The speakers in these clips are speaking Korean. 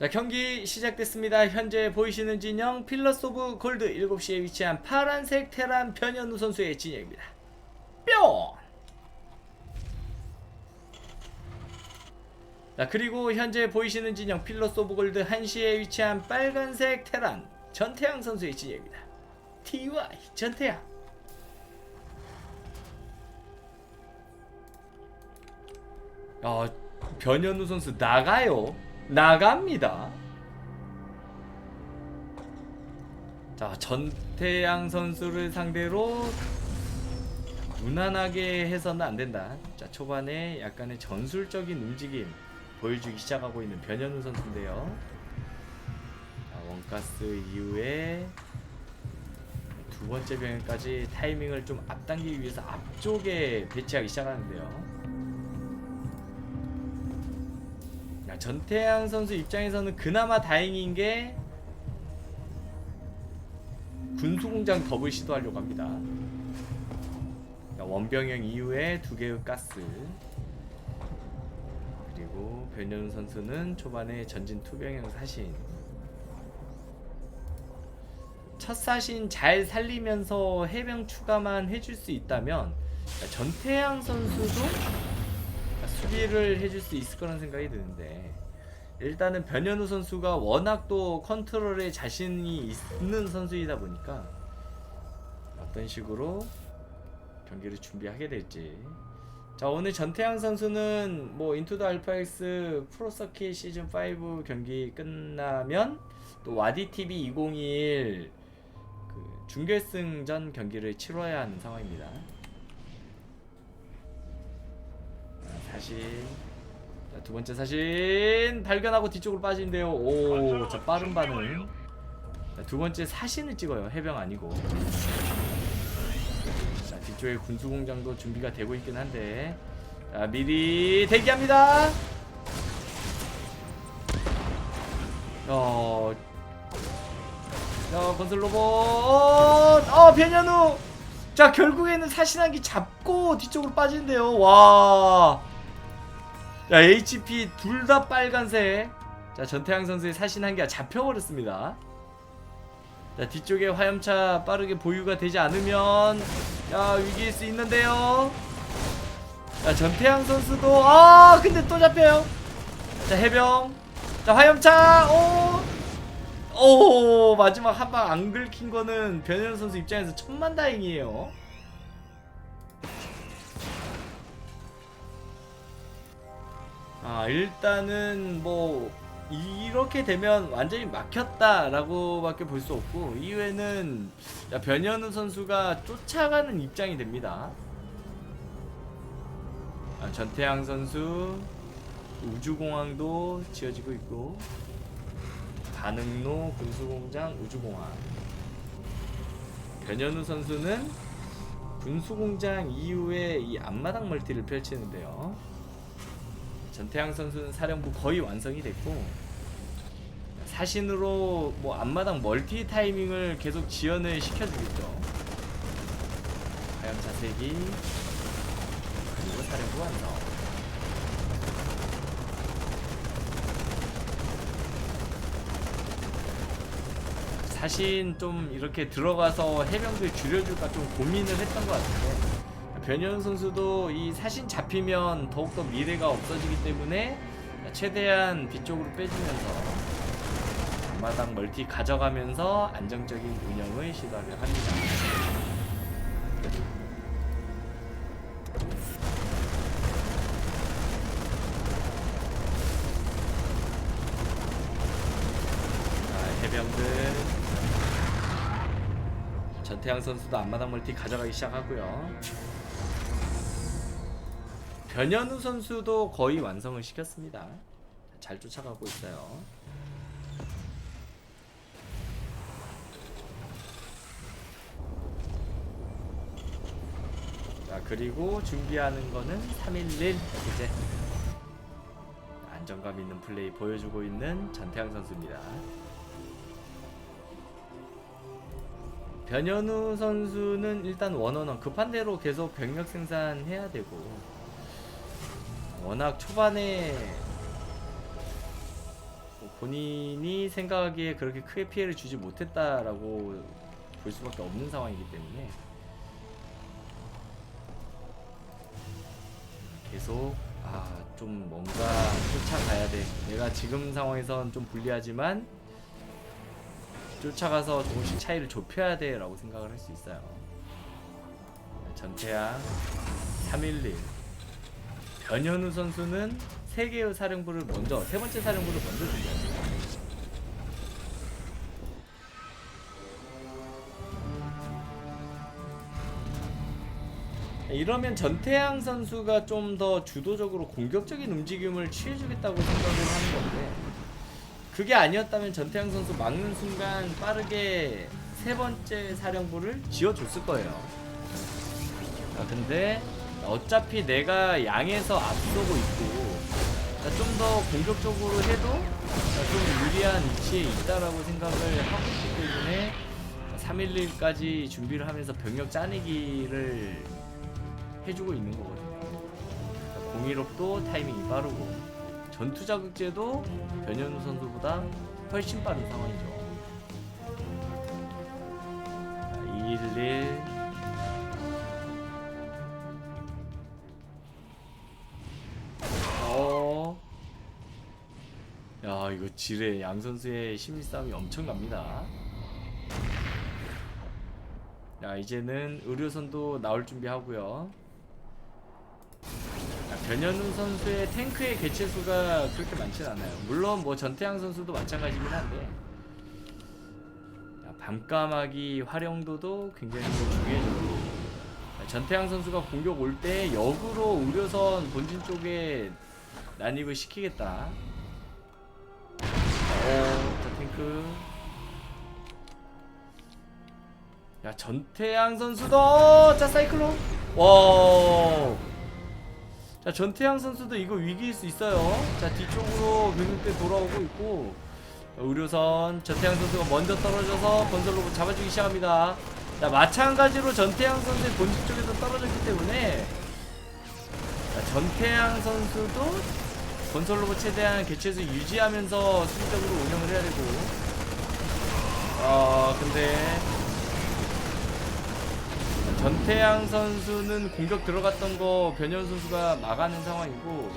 자 경기 시작됐습니다. 현재 보이시는 진영 필러스 오브 골드 7시에 위치한 파란색 테란 변현우 선수의 진영입니다. 뿅! 자 그리고 현재 보이시는 진영 필러스 오브 골드 1시에 위치한 빨간색 테란 전태양 선수의 진영입니다. TY 전태양 야 변현우 선수 나가요. 나갑니다. 자, 전태양 선수를 상대로 무난하게 해서는 안 된다. 자, 초반에 약간의 전술적인 움직임 보여주기 시작하고 있는 변현우 선수인데요. 자, 원가스 이후에 두 번째 병까지 타이밍을 좀 앞당기기 위해서 앞쪽에 배치하기 시작하는데요. 야, 전태양 선수 입장에서는 그나마 다행인 게 군수공장 더블 시도하려고 합니다. 야, 원병형 이후에 두 개의 가스 그리고 변현우 선수는 초반에 전진 투병형 사신 첫 사신 잘 살리면서 해병 추가만 해줄 수 있다면 야, 전태양 선수도 수비를 해줄 수 있을 거라는 생각이 드는데 일단은 변현우 선수가 워낙 또 컨트롤에 자신이 있는 선수이다 보니까 어떤 식으로 경기를 준비하게 될지 자 오늘 전태양 선수는 뭐 인투 더 알파엑스 프로서킷 시즌 5 경기 끝나면 또 와디 TV 2021그 준결승전 경기를 치러야 하는 상황입니다. 사신 자, 두 번째 사신 발견하고 뒤쪽으로 빠지는데요. 오, 저 빠른 반응. 자, 두 번째 사신을 찍어요. 해병 아니고. 자, 뒤쪽에 군수공장도 준비가 되고 있긴 한데. 자, 미리 대기합니다. 어, 자, 건설 로봇. 어, 변현우. 자, 결국에는 사신한기 잡고 뒤쪽으로 빠지는데요. 와. 자, HP 둘 다 빨간색. 자, 전태양 선수의 사신 한기가 잡혀버렸습니다. 자, 뒤쪽에 화염차 빠르게 보유가 되지 않으면 야, 위기일 수 있는데요. 자, 전태양 선수도 아, 근데 또 잡혀요. 자, 해병. 자, 화염차. 오. 오, 마지막 한 방 안 긁힌 거는 변현 선수 입장에서 천만다행이에요. 아 일단은 뭐 이렇게 되면 완전히 막혔다라고밖에 볼 수 없고 이후에는 자, 변현우 선수가 쫓아가는 입장이 됩니다. 아, 전태양 선수 우주공항도 지어지고 있고 반응로 군수공장 우주공항 변현우 선수는 군수공장 이후에 이 앞마당 멀티를 펼치는데요. 전태양 선수는 사령부 거의 완성이 됐고 사신으로 뭐 앞마당 멀티 타이밍을 계속 지연을 시켜주겠죠. 하염차 세기 그리고 사령부 완성. 사신 좀 이렇게 들어가서 해병들 줄여줄까 좀 고민을 했던 것 같은데 변현 선수도 이 사신 잡히면 더욱더 미래가 없어지기 때문에 최대한 뒤쪽으로 빼주면서 앞마당 멀티 가져가면서 안정적인 운영을 시도하려 합니다. 전태양 선수도 앞마당 멀티 가져가기 시작하고요. 변현우 선수도 거의 완성을 시켰습니다. 잘 쫓아가고 있어요. 자 그리고 준비하는 거는 311 이제 안정감 있는 플레이 보여주고 있는 전태양 선수입니다. 변현우 선수는 일단 원원원 급한 대로 계속 병력 생산해야 되고 워낙 초반에 뭐 본인이 생각하기에 그렇게 크게 피해를 주지 못했다라고 볼 수밖에 없는 상황이기 때문에 계속 아 좀 뭔가 쫓아가야 돼. 내가 지금 상황에선 좀 불리하지만 쫓아가서 조금씩 차이를 좁혀야 돼 라고 생각을 할 수 있어요. 전태양 311 변현우 선수는 세 개의 사령부를 먼저 세 번째 사령부를 먼저 준비합니다. 이러면 전태양 선수가 좀 더 주도적으로 공격적인 움직임을 취해주겠다고 생각을 하는 건데 그게 아니었다면 전태양 선수 막는 순간 빠르게 세 번째 사령부를 지어줬을 거예요. 아, 근데 어차피 내가 양에서 앞서고 있고 좀 더 공격적으로 해도 좀 유리한 위치에 있다라고 생각을 하고 있기 때문에 311까지 준비를 하면서 병력 짜내기를 해주고 있는 거거든요. 016도 타이밍이 빠르고 전투 자극제도 변현우 선수보다 훨씬 빠른 상황이죠. 211 어. 야, 이거 지뢰 양 선수의 심리 싸움이 엄청납니다. 자, 이제는 의료선도 나올 준비하고요. 자, 변현우 선수의 탱크의 개체수가 그렇게 많진 않아요. 물론 뭐 전태양 선수도 마찬가지긴 한데 자, 밤까마귀 활용도도 굉장히 좀 중요해졌고 자, 전태양 선수가 공격 올 때 역으로 의료선 본진 쪽에 난입을 시키겠다. 어, 자 탱크 야 전태양 선수도 자 사이클론 와. 자 전태양 선수도 이거 위기일 수 있어요. 자 뒤쪽으로 병력대 돌아오고 있고 의료선 전태양 선수가 먼저 떨어져서 건설 로봇 잡아주기 시작합니다. 자 마찬가지로 전태양 선수의 본진 쪽에서 떨어졌기 때문에 자, 전태양 선수도 건설 로봇 최대한 개체수 유지하면서 수비적으로 운영을 해야 되고 어 근데 전태양 선수는 공격 들어갔던 거 변현 선수가 막아낸 상황이고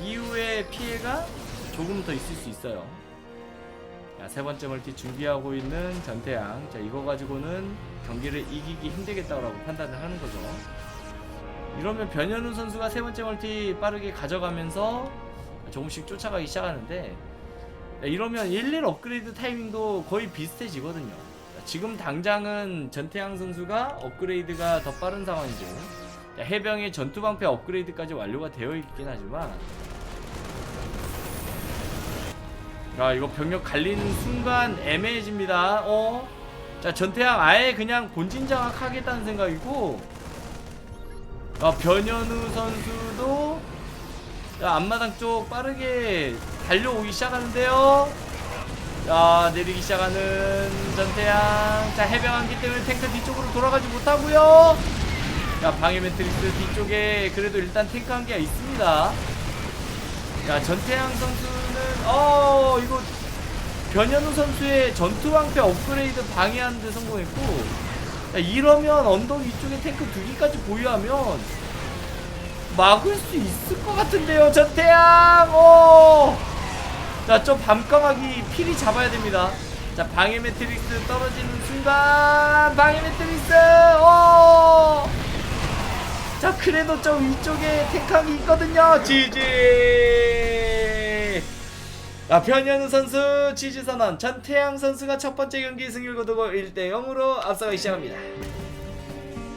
이후에 피해가 조금 더 있을 수 있어요. 자, 세 번째 멀티 준비하고 있는 전태양. 자, 이거 가지고는 경기를 이기기 힘들겠다고 판단을 하는 거죠. 이러면 변현우 선수가 세 번째 멀티 빠르게 가져가면서 조금씩 쫓아가기 시작하는데 자, 이러면 11 업그레이드 타이밍도 거의 비슷해지거든요. 자, 지금 당장은 전태양 선수가 업그레이드가 더 빠른 상황이고 자, 해병의 전투 방패 업그레이드까지 완료가 되어 있긴 하지만 야 이거 병력 갈리는 순간 애매해집니다. 어? 자 전태양 아예 그냥 본진 장악 하겠다는 생각이고 아 변현우 선수도 자 앞마당 쪽 빠르게 달려오기 시작하는데요. 자 내리기 시작하는 전태양. 자 해병한기 때문에 탱크 뒤쪽으로 돌아가지 못하고요. 자 방해 매트리스 뒤쪽에 그래도 일단 탱크 한 개가 있습니다. 자 전태양 선수는 어 이거 변현우 선수의 전투방패 업그레이드 방해하는 데 성공했고 자, 이러면 언덕 위쪽에 탱크 두 개까지 보유하면 막을 수 있을 것 같은데요 전태양! 오! 자, 좀 밤까마귀 필히 잡아야 됩니다. 자, 방해 매트릭스 떨어지는 순간 방해 매트릭스. 오! 자, 그래도 좀 위쪽에 탱크이 있거든요. 지지. 자, 변현우 선수 지지 선언. 전태양 선수가 첫 번째 경기 승리를 거두고 1대 0으로 앞서가기 시작합니다.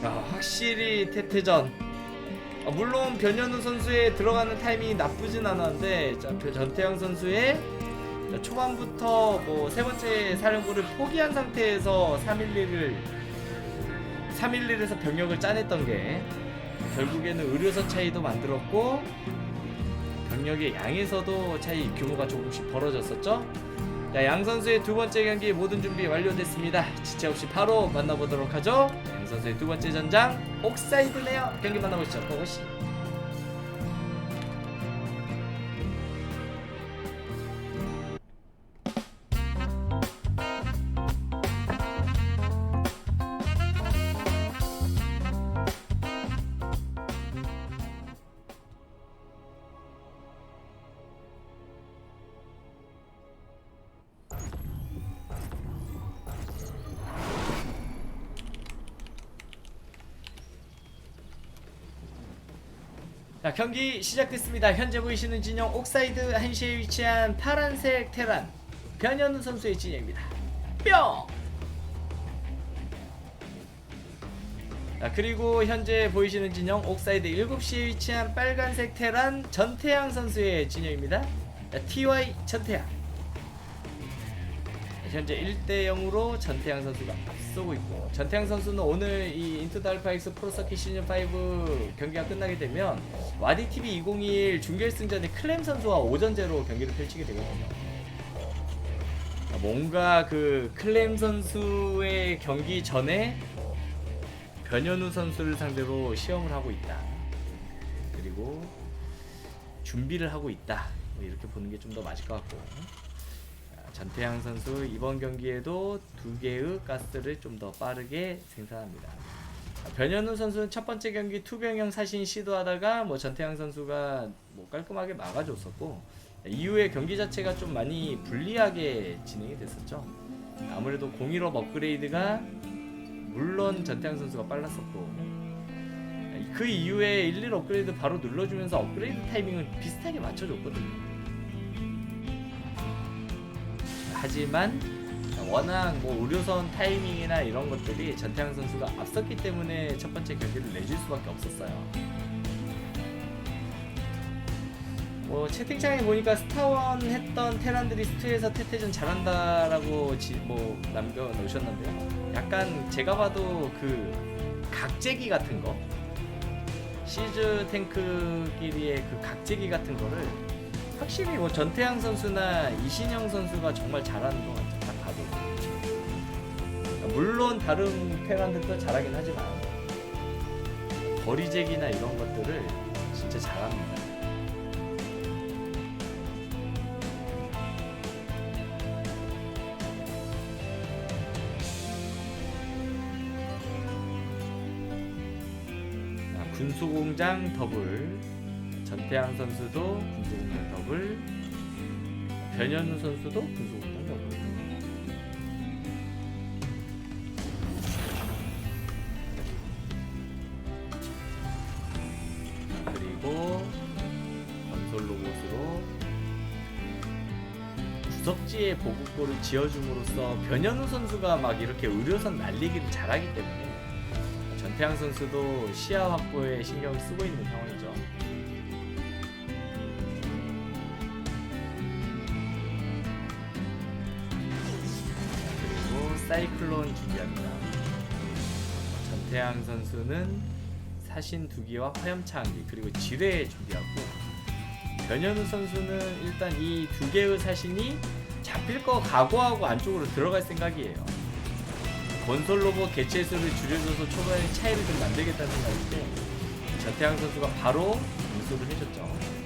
야, 확실히 태태전 아, 물론 변현우 선수의 들어가는 타이밍이 나쁘진 않았는데 자, 그 전태양 선수의 자, 초반부터 뭐 세 번째 사령부를 포기한 상태에서 311을 311에서 병력을 짜냈던 게 결국에는 의료선 차이도 만들었고 병력의 양에서도 차이 규모가 조금씩 벌어졌었죠. 자, 양 선수의 두 번째 경기 모든 준비 완료됐습니다. 지체 없이 바로 만나보도록 하죠. 양 선수의 두 번째 전장 옥사이드네요. 경기 만나보시죠. 고고씨. 자 경기 시작됐습니다. 현재 보이시는 진영 옥사이드 한시에 위치한 파란색 테란 변현우 선수의 진영입니다. 뿅! 자 그리고 현재 보이시는 진영 옥사이드 7시에 위치한 빨간색 테란 전태양 선수의 진영입니다. 자, TY 전태양 현재 1대 0으로 전태양 선수가 앞서고 있고 전태양 선수는 오늘 이 인투 달파이스 프로서킷 시즌 5 경기가 끝나게 되면 와디 TV 2021 준결승전에 클램 선수와 오전제로 경기를 펼치게 되거든요. 아, 뭔가 그 클램 선수의 경기 전에 변현우 선수를 상대로 시험을 하고 있다. 그리고 준비를 하고 있다. 뭐 이렇게 보는 게 좀 더 맞을 것 같고. 자, 전태양 선수 이번 경기에도 두 개의 가스를 좀 더 빠르게 생산합니다. 자, 변현우 선수는 첫 번째 경기 투병형 사신 시도하다가 뭐 전태양 선수가 뭐 깔끔하게 막아줬었고 이후에 경기 자체가 좀 많이 불리하게 진행이 됐었죠. 아무래도 015 업그레이드가 물론 전태양 선수가 빨랐었고 그 이후에 11 업그레이드 바로 눌러주면서 업그레이드 타이밍을 비슷하게 맞춰줬거든요. 하지만 워낙 뭐 의료선 타이밍이나 이런 것들이 전태양 선수가 앞섰기 때문에 첫 번째 경기를 내줄 수밖에 없었어요. 뭐 채팅창에 보니까 스타원 했던 테란들이 스투에서 태태전 잘한다라고 지, 뭐 남겨 놓으셨는데요. 약간 제가 봐도 그 각재기 같은 거 시즈 탱크끼리의 그 각재기 같은 거를 확실히 뭐 전태양 선수나 이신영 선수가 정말 잘하는 것 같아요. 딱 봐도. 물론 다른 테란들도 잘하긴 하지만 거리제기나 이런 것들을 진짜 잘합니다. 자, 군수공장 더블 전태양 선수도 군수공장 더블 변현우 선수도 군수공장 더블 자, 그리고 건설 로봇으로 구석지에 보급고를 지어줌으로써 변현우 선수가 막 이렇게 의료선 날리기를 잘하기 때문에 전태양 선수도 시야 확보에 신경을 쓰고 있는 상황이죠. 사이클론 준비합니다. 전태양 선수는 사신 두기와 화염차 한기 그리고 지뢰 준비하고 변현우 선수는 일단 이 두 개의 사신이 잡힐 거 각오하고 안쪽으로 들어갈 생각이에요. 건설 로봇 개체 수를 줄여줘서 초반에 차이를 좀 만들겠다는 생각인데 전태양 선수가 바로 인수를 해줬죠.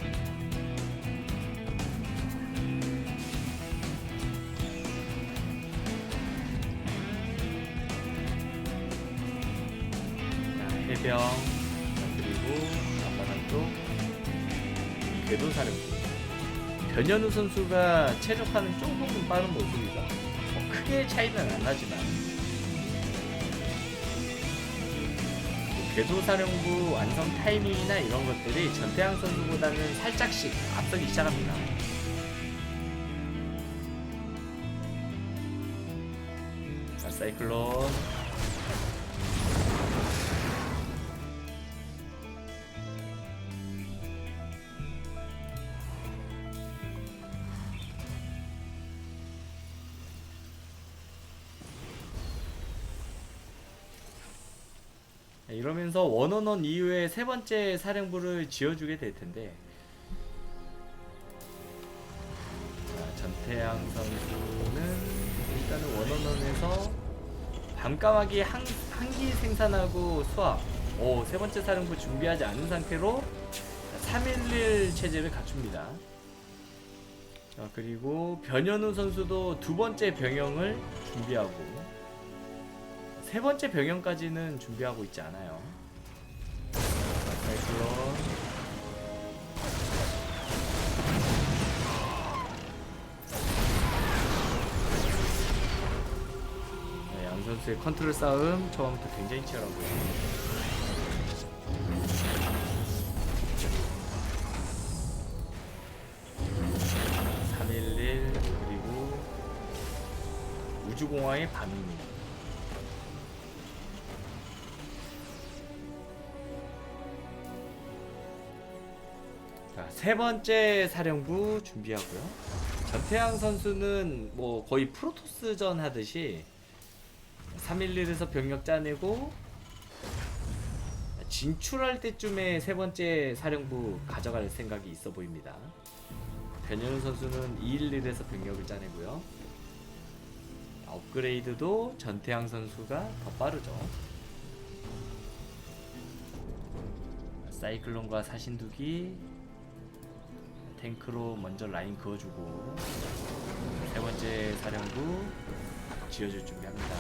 자, 그리고 앞바닥 쪽 궤도사령부 변현우 선수가 최적화는 조금 빠른 모습이죠. 뭐 크게 차이는 안 나지만 궤도사령부 완성 타이밍이나 이런 것들이 전태양 선수보다는 살짝씩 앞서기 시작합니다. 자, 사이클론. 네, 이러면서 원원원 이후에 세 번째 사령부를 지어주게 될 텐데 자, 전태양 선수는 일단은 원원원에서 밤까마귀 한, 한기 생산하고 수압 오, 세 번째 사령부 준비하지 않은 상태로 311 체제를 갖춥니다 자, 그리고 변현우 선수도 두 번째 병영을 준비하고 세 번째 병영까지는 준비하고 있지 않아요. 발클론 네, 양 선수의 컨트롤 싸움 처음부터 굉장히 치열하고요. 311 그리고 우주공화의 밤입니다. 세 번째 사령부 준비하고요. 전태양 선수는 뭐 거의 프로토스전 하듯이 311에서 병력 짜내고 진출할 때쯤에 세 번째 사령부 가져갈 생각이 있어 보입니다. 변현우 선수는 211에서 병력을 짜내고요. 업그레이드도 전태양 선수가 더 빠르죠. 사이클론과 사신두기 탱크로 먼저 라인 그어주고 세 번째 사령부 지어줄 준비합니다.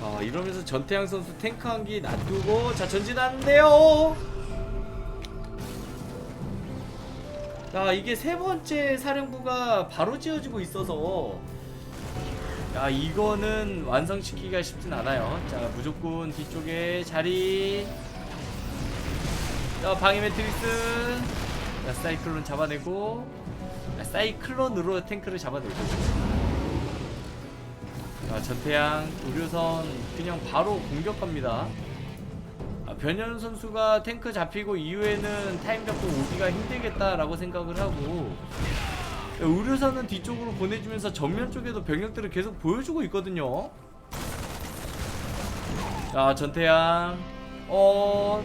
아 이러면서 전태양 선수 탱크 한기 놔두고 자 전진하는데요. 자 이게 세 번째 사령부가 바로 지어지고 있어서 야 이거는 완성시키기가 쉽진 않아요. 자 무조건 뒤쪽에 자리. 자 방해 매트리스. 자 사이클론 잡아내고 자, 사이클론으로 탱크를 잡아내고. 자, 전태양 의료선 그냥 바로 공격합니다. 아, 변현 선수가 탱크 잡히고 이후에는 타임 잡고 오기가 힘들겠다라고 생각을 하고 의료선은 뒤쪽으로 보내주면서 정면 쪽에도 병력들을 계속 보여주고 있거든요. 자, 전태양 어,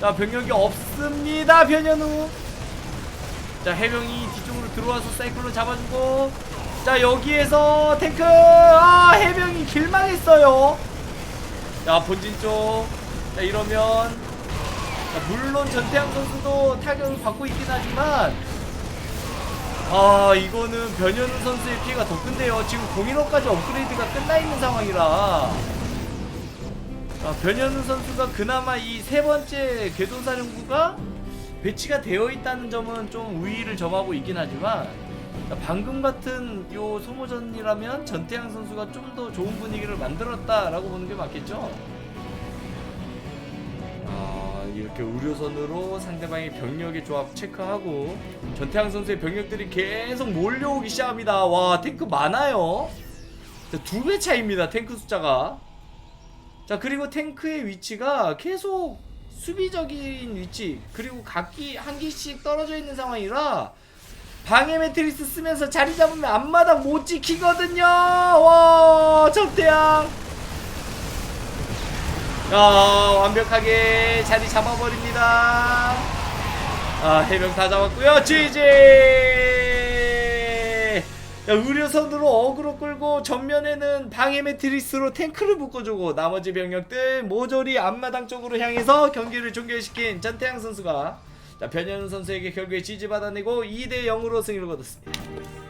자 병력이 없습니다. 변현우. 자 해병이 뒤쪽으로 들어와서 사이클론 잡아주고 자 여기에서 탱크 아 해병이 길망했어요 자 본진 쪽 자 이러면 자, 물론 전태양 선수도 타격을 받고 있긴 하지만 아 이거는 변현우 선수의 피해가 더 큰데요 지금 01호까지 업그레이드가 끝나 있는 상황이라 자, 변현우 선수가 그나마 이 세 번째 궤도사령부가 배치가 되어 있다는 점은 좀 우위를 점하고 있긴 하지만 방금 같은 요 소모전이라면 전태양 선수가 좀 더 좋은 분위기를 만들었다라고 보는 게 맞겠죠? 아 이렇게 의료선으로 상대방의 병력의 조합 체크하고 전태양 선수의 병력들이 계속 몰려오기 시작합니다. 와 탱크 많아요. 두 배 차입니다 탱크 숫자가. 자 그리고 탱크의 위치가 계속 수비적인 위치 그리고 각기 한 기씩 떨어져 있는 상황이라 방해 매트리스 쓰면서 자리 잡으면 앞마당 못 지키거든요. 와, 적대양. 야, 완벽하게 자리 잡아버립니다. 아, 해병 다 잡았고요. GG. 야, 의료선으로 어그로 끌고 전면에는 방해 매트리스로 탱크를 묶어주고 나머지 병력들 모조리 앞마당 쪽으로 향해서 경기를 종결시킨 전태양 선수가 자, 변현우 선수에게 결국에 지지 받아내고 2대 0으로 승리를 거뒀습니다.